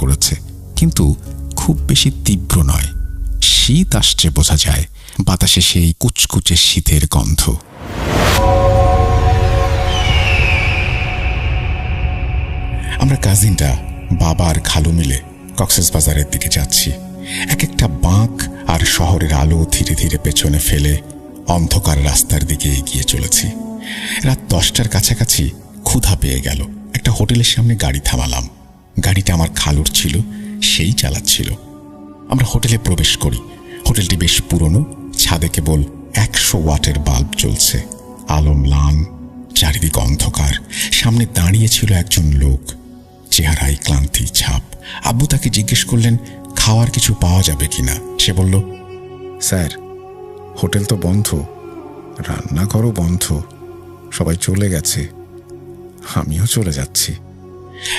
করেছে। কিন্তু খুব বেশি তীব্র নয়। শীত আসছে বোঝা যায়। বাতাসে সেই কুচকুচে শীতের গন্ধ। আমরা কাজিনটা বাবার খালু মিলে কক্সেস বাজারের দিকে যাচ্ছি। এক একটা বাঁক আর শহরের আলো ধীরে ধীরে পেছনে ফেলে অন্ধকার রাস্তার দিকে এগিয়ে চলেছি। রাত দশটার কাছাকাছি ক্ষুধা পেয়ে গেল। একটা হোটেলের সামনে গাড়ি থামালাম। গাড়িটা আমার খালুর ছিল, সেই চালাচ্ছিল। আমরা হোটেলে প্রবেশ করি। হোটেলটি বেশ পুরনো, ছাদে কেবল একশো ওয়াটের বাল্ব জ্বলছে। আলো ম্লান, চারিদিক অন্ধকার। সামনে দাঁড়িয়ে ছিল একজন লোক। চেহারায় ক্লান্তি, ছাপ। আব্বু তাকে জিজ্ঞেস করলেন, খাওয়ার কিছু পাওয়া যাবে কিনা? সে বলল, স্যার, হোটেল তো বন্ধ। রান্নাঘরও বন্ধ। সবাই চলে গেছে। আমিও চলে যাচ্ছি।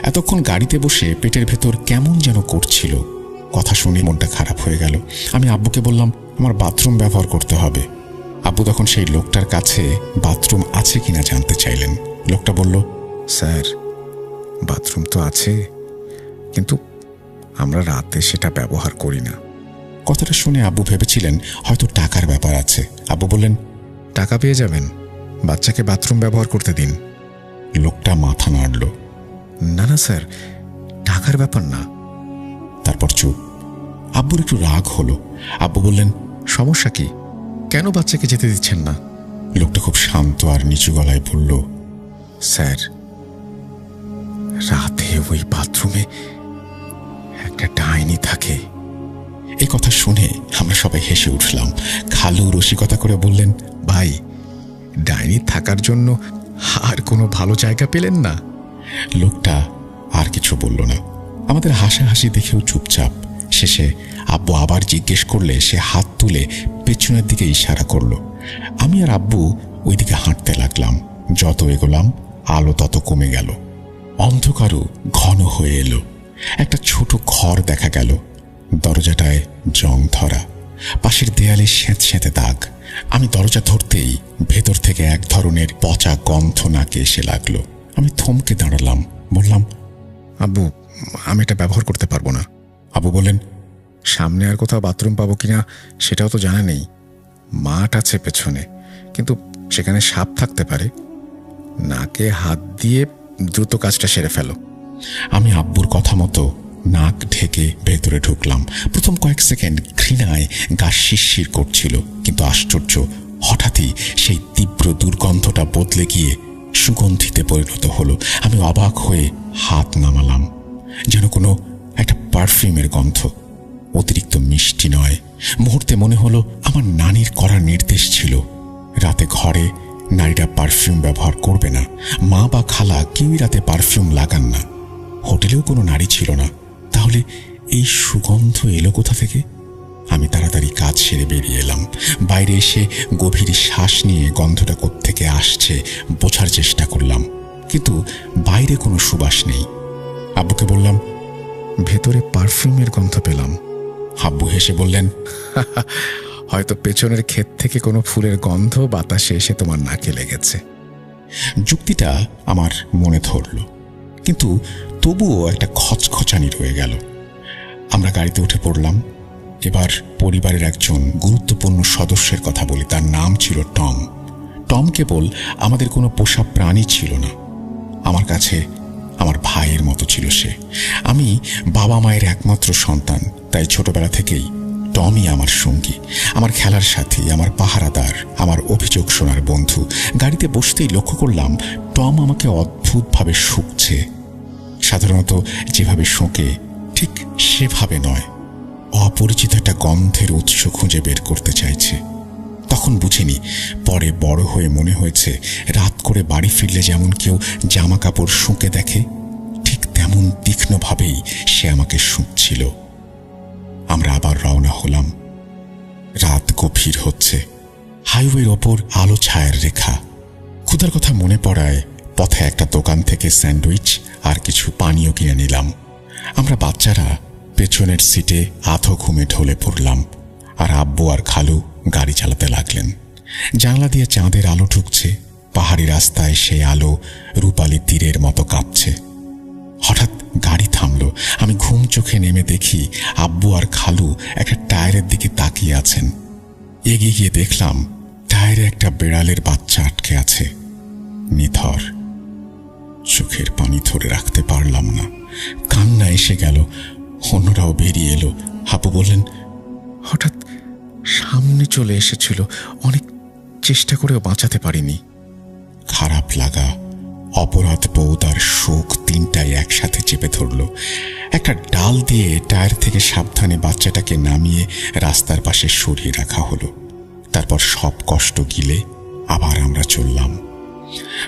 এতক্ষণ গাড়িতে বসে পেটের ভেতর কেমন যেন করছিল। কথা শুনে মনটা খারাপ হয়ে গেল। আমি আব্বুকে বললাম আমার বাথরুম ব্যবহার করতে হবে। আব্বু তখন সেই লোকটার কাছে বাথরুম আছে কিনা জানতে চাইলেন। লোকটা বলল স্যার বাথরুম তো আছে কিন্তু আমরা রাতে সেটা ব্যবহার করি না। কথাটা শুনে আব্বু ভেবেছিলেন হয়তো টাকার ব্যাপার আছে। আব্বু বললেন টাকা পেয়ে যাবেন। বাচ্চাকে বাথরুম ব্যবহার করতে দিন। লোকটা মাথা নাড়ল। না না, স্যার টাকার ব্যাপার না। তারপর চুপ। আব্বুর একটু রাগ হলো। আব্বু বললেন, সমস্যা কি? কেন বাচ্চাকে যেতে দিচ্ছেন না? লোকটা খুব শান্ত আর নিচু গলায় বলল, স্যার, রাতে ওই বাথরুমে একটা ডাইনি থাকে। এই কথা শুনে আমরা সবাই হেসে উঠলাম। খালু রসিকতা করে বললেন, ভাই, ডাইনি থাকার জন্য আর কোনো ভালো জায়গা পেলেন না। লোকটা আর কিছু বলল না। আমাদের হাসাহাসি দেখেও চুপচাপ। শেষে আব্বু আবার জিজ্ঞেস করলে সে হাত তুলে পেছনের দিকে ইশারা করল। আমি আর আব্বু ওইদিকে হাঁটতে লাগলাম। যত এগোলাম, আলো তত কমে গেল। অন্ধকারও ঘন হয়ে এলো। একটা ছোট ঘর দেখা গেল। দরজাটায় জং ধরা। পাশের দেয়ালে স্যাঁতস্যাঁতে দাগ। আমি দরজা ধরতেই ভেতর থেকে এক ধরনের পচা গন্ধ নাকে এসে লাগল। আমি থমকে দাঁড়ালাম বললাম আব্বু আমি এটা ব্যবহার করতে পারব না। আবু বলেন সামনে আর কোথাও বাথরুম পাবো কিনা সেটাও তো জানা নেই। মাঠ আছে পেছনে কিন্তু সেখানে সাপ থাকতে পারে। নাকে হাত দিয়ে দ্রুত কাজটা সেরে ফেলো। আমি আব্বুর কথা মতো নাক ঢেকে ভেতরে ঢুকলাম। প্রথম কয়েক সেকেন্ড ঘৃণায় গা শিরশির করছিল কিন্তু আশ্চর্য হঠাৎই সেই তীব্র দুর্গন্ধটা বদলে গিয়ে সুগন্ধিতে পরিণত হলো। আমি অবাক হয়ে হাত নামালাম, যেন কোনো একটা পারফিউমের গন্ধ, অতিরিক্ত মিষ্টি নয়। মুহূর্তে মনে হলো আমার নানির করা নির্দেশ ছিল, রাতে ঘরে নারীরা পারফিউম ব্যবহার করবে না, মা বা খালা কেউই রাতে পারফিউম লাগান না। হোটেলেও কোনো নারী ছিল না। তাহলে এই সুগন্ধ এলো কোথা থেকে? আমি তাড়াতাড়ি কাজ সেরে বেরিয়ে এলাম। বাইরে এসে গভীর শ্বাস নিয়ে গন্ধটা থেকে আসছে বোঝার চেষ্টা করলাম। কিন্তু বাইরে কোনো সুবাস নেই। আব্বুকে বললাম, ভেতরে পারফিউমের গন্ধ পেলাম। আব্বু হেসে বললেন হয়তো পেছনের ক্ষেত থেকে কোনো ফুলের গন্ধ বাতাসে এসে তোমার নাকে লেগেছে। যুক্তিটা আমার মনে ধরল। কিন্তু তবুও একটা খচখচানি রয়ে গেল। আমরা গাড়িতে উঠে পড়লাম। এবার পরিবারের একজন গুরুত্বপূর্ণ সদস্যের কথা বলি। তার নাম ছিল টম। টম কেবল আমাদের কোনো পোষা প্রাণী ছিল না। আমার কাছে আমার ভাইয়ের মতো ছিল সে। আমি বাবা মায়ের একমাত্র সন্তান, তাই ছোটবেলা থেকেই টমই আমার সঙ্গী। আমার খেলার সাথী, আমার পাহারাদার, আমার অভিযোগ শোনার বন্ধু। গাড়িতে বসতেই লক্ষ্য করলাম, টম আমাকে অদ্ভুতভাবে শুকছে। সাধারণত যেভাবে শোকে, ঠিক সেভাবে নয়। অপরিচিত একটা গন্ধের উৎস খুঁজে বের করতে চাইছে। তখন বুঝিনি, পরে বড় হয়ে মনে হয়েছে, রাত করে বাড়ি ফিরলে যেমন কেউ জামা কাপড় শুঁকে দেখে, ঠিক তেমন তীক্ষ্ণভাবেই সে আমাকে শুঁকছিল। আমরা আবার রওনা হলাম। রাত গভীর হচ্ছে। হাইওয়ের ওপর আলো ছায়ার রেখা। ক্ষুধার কথা মনে পড়ায় পথে একটা দোকান থেকে স্যান্ডউইচ আর কিছু পানীয় কিনে নিলাম। আমরা বাচ্চারা পেছনের সিটে আধো ঘুমে ঢলে পড়লাম, আর আব্বু আর খালু গাড়ি চালাতে লাগলেন। জানলা দিয়ে চাঁদের আলো ঢুকছে, পাহাড়ি রাস্তায় সেই আলো রূপালি তীরের মতো কাঁপছে। হঠাৎ গাড়ি থামলো, আমি ঘুম চোখে নেমে দেখি আব্বু আর খালু একটা টায়ারের দিকে তাকিয়ে আছেন। এগিয়ে গিয়ে দেখলাম, টায়ারে একটা বেড়ালের বাচ্চা আটকে আছে। নিথর। চোখের পানি ধরে রাখতে পারলাম না। কান্না এসে গেল অন্যরাও বেরিয়ে এলো। হাপু বললেন হঠাৎ সামনে চলে এসেছিল। অনেক চেষ্টা করেও বাঁচাতে পারিনি। খারাপ লাগা অপরাধ বোধ আর শোক তিনটাই একসাথে চেপে ধরল। একটা ডাল দিয়ে টায়ার থেকে সাবধানে বাচ্চাটাকে নামিয়ে রাস্তার পাশে সরিয়ে রাখা হলো। তারপর সব কষ্ট গিলে আবার আমরা চললাম।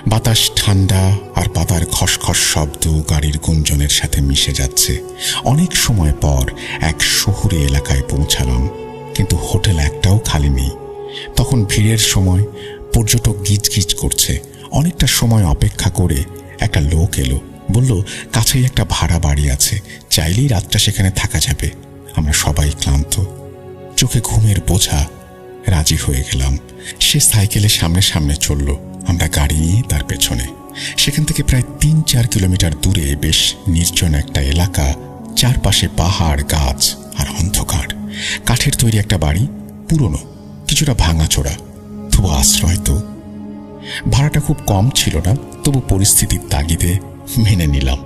বাতাস ঠান্ডা আর পাতার খসখস শব্দ গাড়ির গুঞ্জনের সাথে মিশে যাচ্ছে। অনেক সময় পর এক শহুরে এলাকায় পৌঁছালাম, কিন্তু হোটেল একটাও খালি নেই। তখন ভিড়ের সময় পর্যটক গিজগিজ করছে। অনেকটা সময় অপেক্ষা করে একটা লোক এলো, বলল, কাছেই একটা ভাড়া বাড়ি আছে, চাইলেই রাতটা সেখানে থাকা যাবে। আমরা সবাই ক্লান্ত। চোখে ঘুমের বোঝা রাজি হয়ে গেলাম। সে সাইকেলে সামনে সামনে চলল। আমরা গাড়ি নিয়ে তার পেছনে। সেখান থেকে প্রায় তিন চার কিলোমিটার দূরে বেশ নির্জন একটা এলাকা, চারপাশে পাহাড়, গাছ আর অন্ধকার। কাঠের তৈরি একটা বাড়ি, পুরনো, কিছুটা ভাঙাচোরা, তবু আশ্রয় তো। ভাড়াটা খুব কম ছিল না, তবু পরিস্থিতির তাগিদে মেনে নিলাম।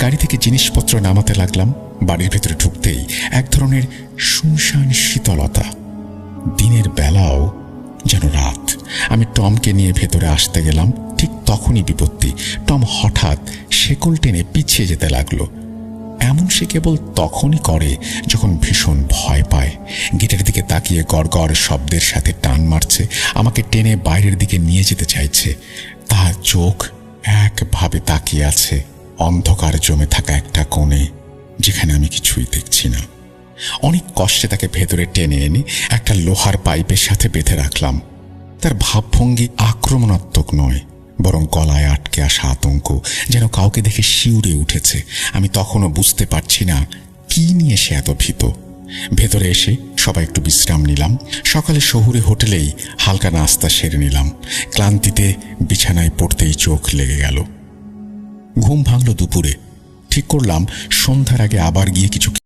গাড়ি থেকে জিনিসপত্র নামাতে লাগলাম, বাড়ির ভেতরে ঢুকতেই এক ধরনের শুনশান শীতলতা। দিনের বেলাও যেন রাত। আমি টমকে নিয়ে ভেতরে আসতে গেলাম, ঠিক তখনই বিপত্তি। টম হঠাৎ শেকল টেনে পিছিয়ে যেতে লাগল। এমন সে কেবল তখনই করে যখন ভীষণ ভয় পায়। গেটের দিকে তাকিয়ে গড়গড় শব্দের সাথে টান মারছে, আমাকে টেনে বাইরের দিকে নিয়ে যেতে চাইছে। তার চোখ একভাবে তাকিয়ে আছে, অন্ধকার জমে থাকা একটা কোণে, যেখানে আমি কিছুই দেখছি না। অনেক কষ্টে তাকে ভেতরে টেনে এনে একটা লোহার পাইপের সাথে বেঁধে রাখলাম। তার ভাবভঙ্গি আক্রমণাত্মক নয়, বরং গলায় আটকে আসা আতঙ্ক যেন কাউকে দেখে শিউরে উঠেছে। আমি তখনও বুঝতে পারছি না কি নিয়ে সে এত ভীত। ভেতরে এসে সবাই একটু বিশ্রাম নিলাম। সকালে শহুরে হোটেলেই হালকা নাস্তা সেরে নিলাম। ক্লান্তিতে বিছানায় পড়তেই চোখ লেগে গেল। ঘুম ভাঙল দুপুরে। ঠিক করলাম, সন্ধ্যার আগে আবার গিয়ে কিছু